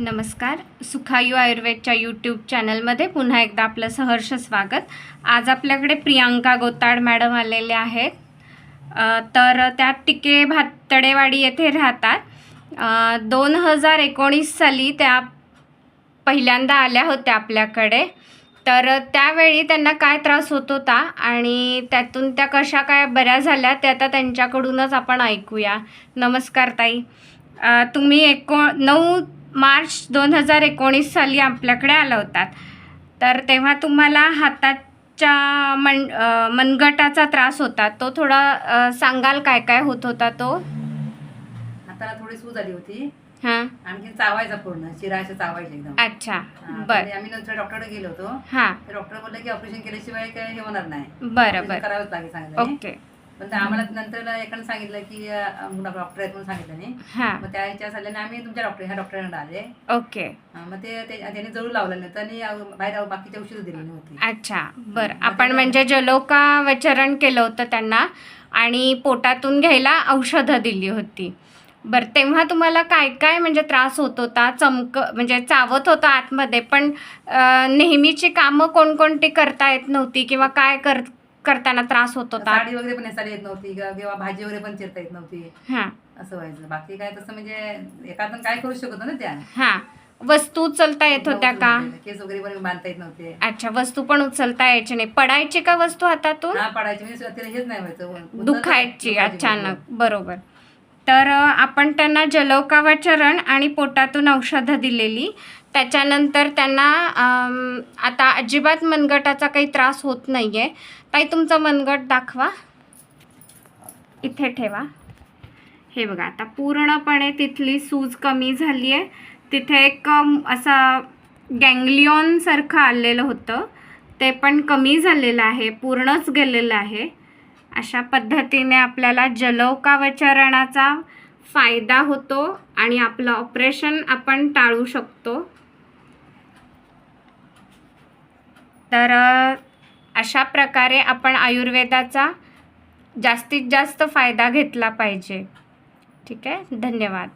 नमस्कार. सुखायू आयुर्वेदच्या यूट्यूब चॅनलमध्ये पुन्हा एकदा आपलं सहर्ष स्वागत. आज आपल्याकडे प्रियांका गोताड मॅडम आलेले आहेत. तर त्या टिके भातडेवाडी येथे राहतात. दोन हजार एकोणीस साली त्या पहिल्यांदा आल्या होत्या आपल्याकडे. तर त्यावेळी त्यांना काय त्रास होत होता आणि त्यातून त्या कशा काय बऱ्या झाल्या ते आता त्यांच्याकडूनच आपण ऐकूया. नमस्कार ताई. तुम्ही एको नऊ मार्च दोन हजार एकोणीस साली आपल्याकडे आला होतात तर तेव्हा तुम्हाला हाताच्या मन मनगटाचा त्रास होता. तो थोडा सांगाल काय काय होत होता तो? हाताला थोडी सूज आली होती. हां. आणखी चावायचा पूर्ण. चिरायचं चावायचे एकदम. अच्छा. बर. आम्ही नंतर डॉक्टरकडे गेलो होतो. हां. डॉक्टर बोलले की ऑपरेशन केल्याशिवाय काय हे होणार नाही. बरं बरं. करावंच लागेल ओके. पण आम्हाला नंतर एकाने सांगितलं की डॉक्टर आहेत म्हणून सांगितलं नाही. हां. मग त्या ह्याच्या झाल्याने आम्ही तुमच्या डॉक्टर ह्या डॉक्टरांकडे आले. ओके. मग ते त्यांनी जरूर लावलं आणि अं, बाहेर बाकीच्या औषधं दिली नव्हती अच्छा बरं. आपण म्हणजे जलोका वचरण केलं होतं त्यांना आणि पोटातून घ्यायला औषधं दिली होती. बरं तेव्हा तुम्हाला काय काय म्हणजे त्रास होत होता? चमक म्हणजे चावत होतं आतमध्ये पण नेहमीची कामं कोणकोणती करता येत नव्हती किंवा काय कर करताना त्रास होत होता. साडी वगैरे पण नेसायला येत नव्हती किंवा किंवा भाजी वगैरे पण चिरता येत नव्हती. हां. असं व्हायचं. बाकी काय तसं म्हणजे एखादं काय करू शकत ना त्या. हां. वस्तू उचलता येत होत्या का? केस वगैरे पण बांधता येत नव्हते. अच्छा वस्तू पण उचलता यायची नाही. पडायची का वस्तू हातातून? हा पडायची. म्हणजे तिला हेच नाही व्हायचं. दुखायची दुखायची अचानक. बरोबर. तर अ, आपण त्यांना जलौकावचरण आणि पोटातून औषधं दिलेली. त्याच्यानंतर त्यांना आता अजिबात मनगटाचा काही त्रास होत नाही आहे ताई तुमचा मनगट दाखवा. इथे ठेवा. हे बघा आता पूर्णपणे तिथली सूज कमी झाली आहे तिथे एक असं असा गँग्लिओनसारखं आलेलं होतं. ते पण कमी झालेलं आहे पूर्णच गेलेलं आहे. अशा पद्धतीने आपल्याला जलौकावचरणाचा फायदा होतो आणि आपलं ऑपरेशन आपण टाळू शकतो. तर अशा प्रकारे आपण आयुर्वेदाचा जास्तीत जास्त फायदा घेतला पाहिजे. ठीक आहे? धन्यवाद.